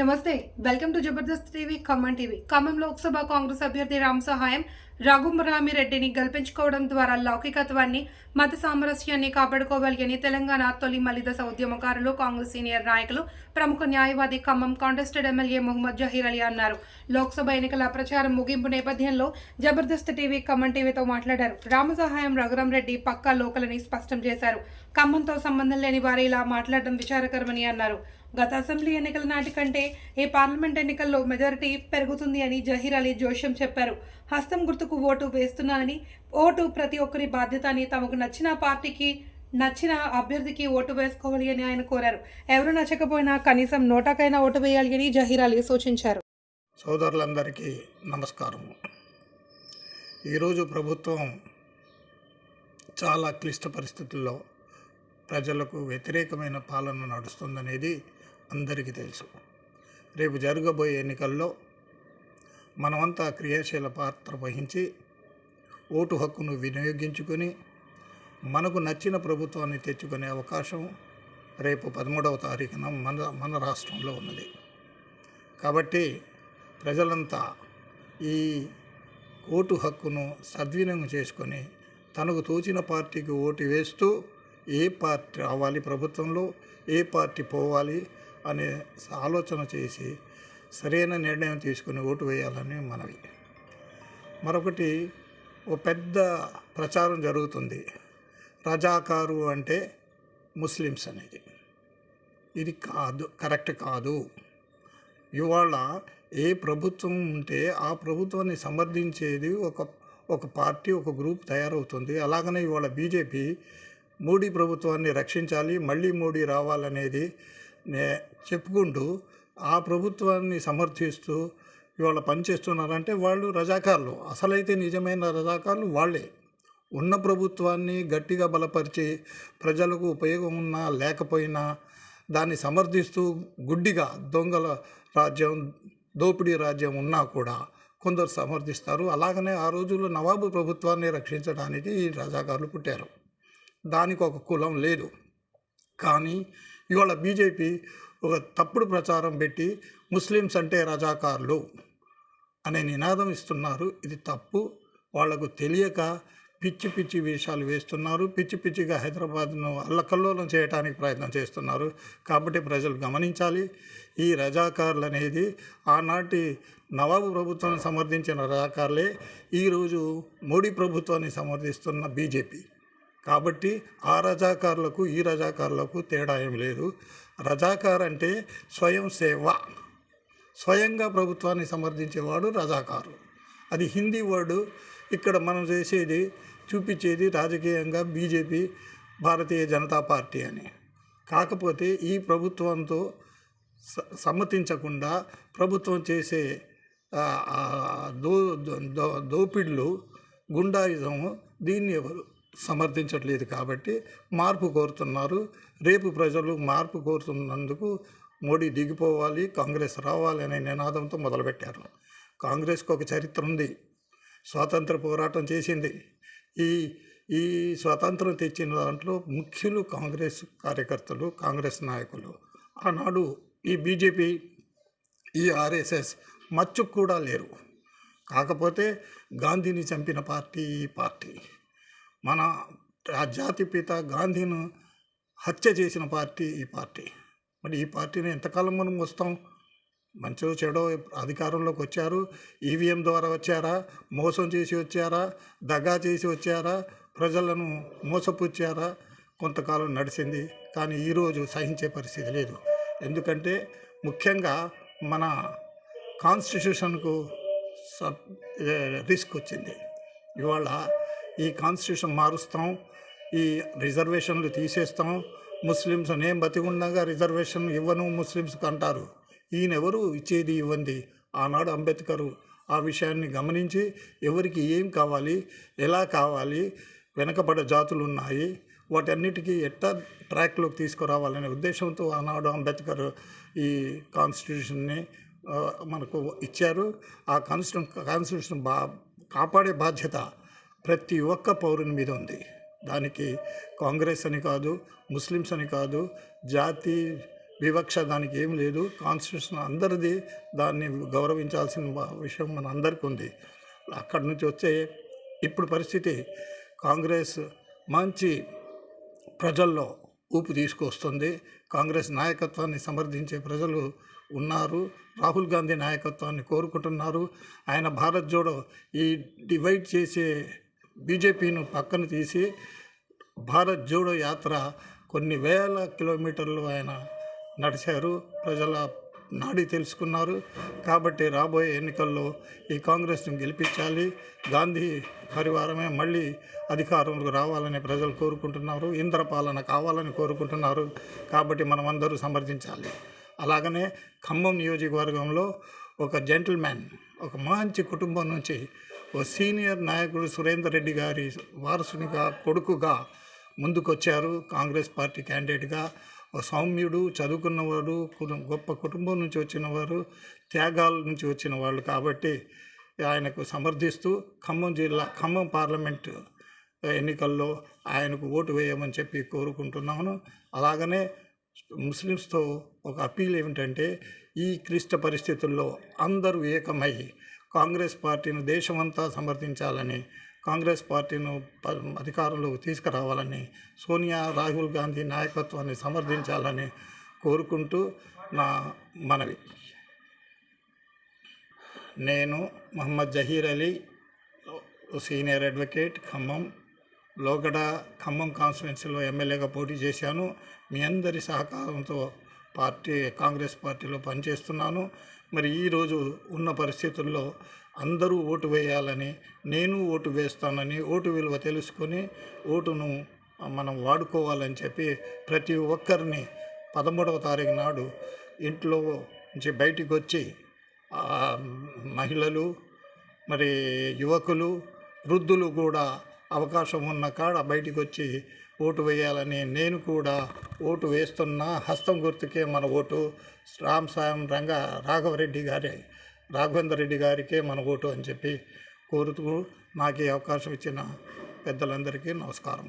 Namaste welcome to Jabardasth TV Khammam TV. Khammam Lok Sabha Congress అభ్యర్థి రామ్ సహాయం రఘురామిరెడ్డిని గెలిపించుకోవడం ద్వారా లౌకికత్వాన్ని మత సామరస్యాన్ని కాపాడుకోగలిగని తెలంగాణ తొలి మలిదశ ఉద్యమకారులు కాంగ్రెస్ సీనియర్ నాయకులు ప్రముఖ న్యాయవాది ఖమ్మం కాంటెస్టెడ్ ఎమ్మెల్యే మొహమ్మద్ జహీర్ అలీ అన్నారు. లోక్సభ ఎన్నికల ప్రచారం ముగింపు నేపథ్యంలో జబర్దస్త్ టీవీ ఖమ్మం టీవీతో మాట్లాడారు. రామ సహాయం రఘురాం రెడ్డి పక్కా లోకలని స్పష్టం చేశారు. ఖమ్మంతో సంబంధం లేని వారు ఇలా మాట్లాడడం విచారకరమని అన్నారు. గత అసెంబ్లీ ఎన్నికల నాటి కంటే ఈ పార్లమెంట్ ఎన్నికల్లో మెజారిటీ పెరుగుతుంది అని జహీర్ అలీ జోష్యం చెప్పారు. హస్తం గుర్తుకు ఓటు వేస్తున్నానని ఓటు ప్రతి ఒక్కరి బాధ్యత అని తమకు నచ్చిన పార్టీకి నచ్చిన అభ్యర్థికి ఓటు వేసుకోవాలి అని ఆయన కోరారు. ఎవరు నచ్చకపోయినా కనీసం నోటాకైనా ఓటు వేయాలి అని జహీర్ అలీ సూచించారు. సోదరులందరికీ నమస్కారం. ఈరోజు ప్రభుత్వం చాలా క్లిష్ట పరిస్థితుల్లో ప్రజలకు వ్యతిరేకమైన పాలన నడుస్తుందనేది అందరికీ తెలుసు. రేపు జరగబోయే ఎన్నికల్లో మనమంతా క్రియాశీల పాత్ర వహించి ఓటు హక్కును వినియోగించుకొని మనకు నచ్చిన ప్రభుత్వాన్ని తెచ్చుకునే అవకాశం రేపు పదమూడవ తారీఖున మన మన రాష్ట్రంలో ఉన్నది. కాబట్టి ప్రజలంతా ఈ ఓటు హక్కును సద్వినియోగం చేసుకొని తనకు తోచిన పార్టీకి ఓటు వేస్తూ ఏ పార్టీ రావాలి ప్రభుత్వంలో ఏ పార్టీ పోవాలి అనే ఆలోచన చేసి సరైన నిర్ణయం తీసుకుని ఓటు వేయాలని మనవి. మరొకటి ఓ పెద్ద ప్రచారం జరుగుతుంది. రజాకారు అంటే ముస్లిమ్స్ అనేది. ఇది కాదు కరెక్ట్ కాదు. ఇవాళ ఏ ప్రభుత్వం ఉంటే ఆ ప్రభుత్వాన్ని సమర్థించేది ఒక ఒక పార్టీ ఒక గ్రూప్ తయారవుతుంది. అలాగనే ఇవాళ బీజేపీ మోడీ ప్రభుత్వాన్ని రక్షించాలి మళ్ళీ మోడీ రావాలనేది నే చెప్పుకుంటూ ఆ ప్రభుత్వాన్ని సమర్థిస్తూ ఇవాళ పనిచేస్తున్నారంటే వాళ్ళు రజాకారులు. అసలైతే నిజమైన రజాకారులు వాళ్ళే. ఉన్న ప్రభుత్వాన్ని గట్టిగా బలపరిచి ప్రజలకు ఉపయోగం ఉన్నా లేకపోయినా దాన్ని సమర్థిస్తూ గుడ్డిగా దొంగల రాజ్యం దోపిడీ రాజ్యం ఉన్నా కూడా కొందరు సమర్థిస్తారు. అలాగనే ఆ రోజుల్లో నవాబు ప్రభుత్వాన్ని రక్షించడానికి ఈ రజాకారులు పుట్టారు. దానికి ఒక కులం లేదు. కానీ ఇవాళ బీజేపీ ఒక తప్పుడు ప్రచారం పెట్టి ముస్లిమ్స్ అంటే రజాకారులు అనే నినాదం ఇస్తున్నారు. ఇది తప్పు. వాళ్ళకు తెలియక పిచ్చి పిచ్చి వేషాలు వేస్తున్నారు. పిచ్చి పిచ్చిగా హైదరాబాద్ను అల్లకల్లోలం చేయడానికి ప్రయత్నం చేస్తున్నారు. కాబట్టి ప్రజలు గమనించాలి. ఈ రజాకారులు అనేది ఆనాటి నవాబు ప్రభుత్వాన్ని సమర్థించిన రజాకారులే. ఈరోజు మోడీ ప్రభుత్వాన్ని సమర్థిస్తున్న బీజేపీ. కాబట్టి ఆ రజాకారులకు ఈ రజాకారులకు తేడా ఏం లేదు. రజాకార్ అంటే స్వయం సేవ. స్వయంగా ప్రభుత్వాన్ని సమర్థించేవాడు రజాకారు. అది హిందీ వర్డు. ఇక్కడ మనం చేసేది చూపించేది రాజకీయంగా బీజేపీ భారతీయ జనతా పార్టీ అని. కాకపోతే ఈ ప్రభుత్వంతో స- సమ్మతించకుండా ప్రభుత్వం చేసే దో దో దోపిడులు దీన్ని ఎవరు సమర్థించట్లేదు కాబట్టి మార్పు కోరుతున్నారు. రేపు ప్రజలు మార్పు కోరుతున్నందుకు మోడీ దిగిపోవాలి కాంగ్రెస్ రావాలి అనే నినాదంతో మొదలుపెట్టారు. కాంగ్రెస్కి ఒక చరిత్ర ఉంది. స్వాతంత్ర పోరాటం చేసింది. ఈ ఈ స్వాతంత్రం తెచ్చిన దాంట్లో ముఖ్యులు కాంగ్రెస్ కార్యకర్తలు కాంగ్రెస్ నాయకులు. ఆనాడు ఈ బీజేపీ ఈ ఆర్ఎస్ఎస్ మచ్చుకు కూడా లేరు. కాకపోతే గాంధీని చంపిన పార్టీ ఈ పార్టీ. మన ఆ జాతిపిత గాంధీను హత్య చేసిన పార్టీ ఈ పార్టీ. మరి ఈ పార్టీని ఎంతకాలం మనం వస్తాం? మంచో చెడో అధికారంలోకి వచ్చారు. ఈవీఎం ద్వారా వచ్చారా? మోసం చేసి వచ్చారా? దగా చేసి వచ్చారా? ప్రజలను మోసపుచ్చారా? కొంతకాలం నడిచింది. కానీ ఈరోజు సహించే పరిస్థితి లేదు. ఎందుకంటే ముఖ్యంగా మన కాన్స్టిట్యూషన్కు సబ్ రిస్క్ వచ్చింది. ఇవాళ ఈ కాన్స్టిట్యూషన్ మారుస్తాం ఈ రిజర్వేషన్లు తీసేస్తాం. ముస్లిమ్స్ నేను బతికుండగా రిజర్వేషన్ ఇవ్వను ముస్లిమ్స్కి అంటారు ఈయన ఎవరు ఇచ్చేది ఇవ్వండి. ఆనాడు అంబేద్కరు ఆ విషయాన్ని గమనించి ఎవరికి ఏం కావాలి ఎలా కావాలి వెనకబడ్డ జాతులు ఉన్నాయి. వాటన్నిటికీ ఎట్టా ట్రాక్లోకి తీసుకురావాలనే ఉద్దేశంతో ఆనాడు అంబేద్కర్ ఈ కాన్స్టిట్యూషన్ని మనకు ఇచ్చారు. ఆ కాన్స్టిట్యూషన్ కాన్స్టిట్యూషన్ బా కాపాడే బాధ్యత ప్రతి ఒక్క పౌరుని మీద ఉంది. దానికి కాంగ్రెస్ అని కాదు ముస్లిమ్స్ అని కాదు జాతి వివక్ష దానికి ఏం లేదు. కాన్స్టిట్యూషన్ అందరిది దాన్ని గౌరవించాల్సిన విషయం మన అందరికీ ఉంది. అక్కడి నుంచి వచ్చే ఇప్పుడు పరిస్థితి కాంగ్రెస్ మంచి ప్రజల్లో ఊపు తీసుకొస్తుంది. కాంగ్రెస్ నాయకత్వాన్ని సమర్థించే ప్రజలు ఉన్నారు. రాహుల్ గాంధీ నాయకత్వాన్ని కోరుకుంటున్నారు. ఆయన భారత్ జోడో ఈ డివైడ్ చేసే బీజేపీను పక్కన తీసి భారత్ జోడో యాత్ర కొన్ని వేల కిలోమీటర్లు ఆయన నడిచారు. ప్రజల నాడి తెలుసుకున్నారు. కాబట్టి రాబోయే ఎన్నికల్లో ఈ కాంగ్రెస్ను గెలిపించాలి. గాంధీ పరివారమే మళ్ళీ అధికారంలోకి రావాలని ప్రజలు కోరుకుంటున్నారు. ఇంద్రపాలన కావాలని కోరుకుంటున్నారు. కాబట్టి మనమందరూ సమర్థించాలి. అలాగనే ఖమ్మం నియోజకవర్గంలో ఒక జెంటిల్మ్యాన్ ఒక మంచి కుటుంబం నుంచి ఓ సీనియర్ నాయకుడు సురేందర్ రెడ్డి గారి వారసునిగా కొడుకుగా ముందుకొచ్చారు. కాంగ్రెస్ పార్టీ క్యాండిడేట్గా. ఓ సౌమ్యుడు చదువుకున్నవాడు గొప్ప కుటుంబం నుంచి వచ్చినవారు త్యాగాల నుంచి వచ్చిన వాళ్ళు కాబట్టి ఆయనకు సమర్థిస్తూ ఖమ్మం జిల్లా ఖమ్మం పార్లమెంటు ఎన్నికల్లో ఆయనకు ఓటు వేయమని చెప్పి కోరుకుంటున్నాను. అలాగనే ముస్లిమ్స్తో ఒక అప్పీల్ ఏమిటంటే ఈ క్లిష్ట పరిస్థితుల్లో అందరూ ఏకమై కాంగ్రెస్ పార్టీని దేశమంతా సమర్థించాలని కాంగ్రెస్ పార్టీను ప- అధికారంలోకి తీసుకురావాలని సోనియా రాహుల్ గాంధీ నాయకత్వాన్ని సమర్థించాలని కోరుకుంటూ నా మనవి. నేను మహమ్మద్ జహీర్ అలీ సీనియర్ అడ్వకేట్ ఖమ్మం లోగడ ఖమ్మం కాన్స్టిట్యున్సీలో ఎమ్మెల్యేగా పోటీ చేశాను. మీ అందరి సహకారంతో పార్టీ కాంగ్రెస్ పార్టీలో పనిచేస్తున్నాను. మరి ఈరోజు ఉన్న పరిస్థితుల్లో అందరూ ఓటు వేయాలని నేను ఓటు వేస్తానని ఓటు విలువ తెలుసుకొని ఓటును మనం వాడుకోవాలని చెప్పి ప్రతి ఒక్కరిని పదమూడవ తారీఖు నాడు ఇంట్లో నుంచి బయటికి వచ్చి మహిళలు మరి యువకులు వృద్ధులు కూడా అవకాశం ఉన్న కాడ బయటికి వచ్చి ఓటు వేయాలని నేను కూడా ఓటు వేస్తున్నా హస్తం గుర్తుకే మన ఓటు. రామ్ సాయం రంగ రాఘవరెడ్డి గారి రాఘవేందర్ రెడ్డి గారికే మన ఓటు అని చెప్పి కోరుతూ నాకు ఈ అవకాశం ఇచ్చిన పెద్దలందరికీ నమస్కారం.